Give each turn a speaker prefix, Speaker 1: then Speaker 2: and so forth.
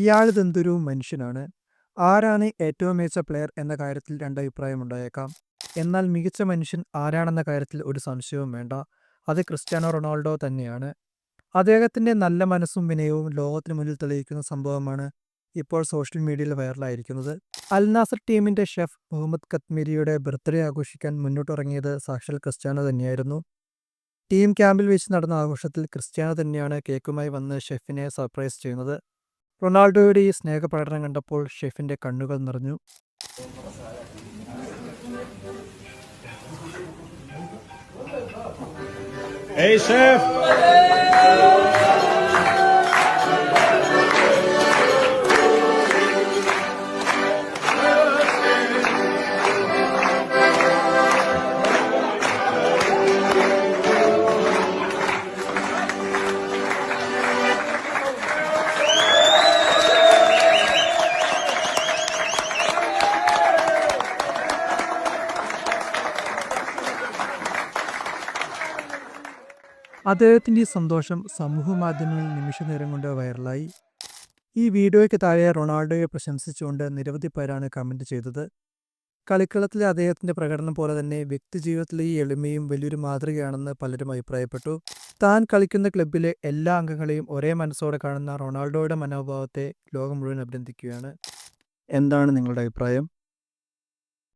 Speaker 1: ഇയാളിതെന്തൊരു മനുഷ്യനാണ്? ആരാണ് ഏറ്റവും മികച്ച പ്ലെയർ എന്ന കാര്യത്തിൽ രണ്ട് അഭിപ്രായമുണ്ടായേക്കാം എന്നാൽ മികച്ച മനുഷ്യൻ ആരാണെന്ന കാര്യത്തിൽ ഒരു സംശയവും വേണ്ട. അത് ക്രിസ്ത്യാനോ റൊണാൾഡോ തന്നെയാണ്. അദ്ദേഹത്തിന്റെ നല്ല മനസ്സും വിനയവും ലോകത്തിന് മുന്നിൽ തെളിയിക്കുന്ന സംഭവമാണ് ഇപ്പോൾ സോഷ്യൽ മീഡിയയിൽ വൈറലായിരിക്കുന്നത്. അൽ നാസർ ടീമിന്റെ ഷെഫ് മുഹമ്മദ് കത്മീരിയുടെ ബർത്ത്ഡേ ആഘോഷിക്കാൻ മുന്നോട്ടിറങ്ങിയത് സാക്ഷാൽ ക്രിസ്ത്യാനോ തന്നെയായിരുന്നു. ടീം ക്യാമ്പിൽ വെച്ച് നടന്ന ആഘോഷത്തിൽ ക്രിസ്ത്യാനോ തന്നെയാണ് കേക്കുമായി വന്ന് ഷെഫിനെ സർപ്രൈസ് ചെയ്യുന്നത്. റൊണാൾഡോയുടെ ഈ സ്നേഹപ്രകടനം കണ്ടപ്പോൾ ഷെഫിന്റെ കണ്ണുകൾ നിറഞ്ഞു
Speaker 2: Hey, chef!
Speaker 1: അദ്ദേഹത്തിന്റെ സന്തോഷം സമൂഹ മാധ്യമങ്ങളിൽ നിമിഷ നേരം കൊണ്ട് വൈറലായി. ഈ വീഡിയോയ്ക്ക് താഴെ റൊണാൾഡോയെ പ്രശംസിച്ചുകൊണ്ട് നിരവധി പേരാണ് കമന്റ് ചെയ്തത്. കളിക്കളത്തിലെ അദ്ദേഹത്തിന്റെ പ്രകടനം പോലെ തന്നെ വ്യക്തിജീവിതത്തിലെ ഈ എളിമയും വലിയൊരു മാതൃകയാണെന്ന് പലരും അഭിപ്രായപ്പെട്ടു. താൻ കളിക്കുന്ന ക്ലബിലെ എല്ലാ അംഗങ്ങളെയും ഒരേ മനസ്സോടെ കാണുന്ന റൊണാൾഡോയുടെ മനോഭാവത്തെ ലോകം മുഴുവൻ അഭിനന്ദിക്കുകയാണ്. എന്താണ് നിങ്ങളുടെ അഭിപ്രായം?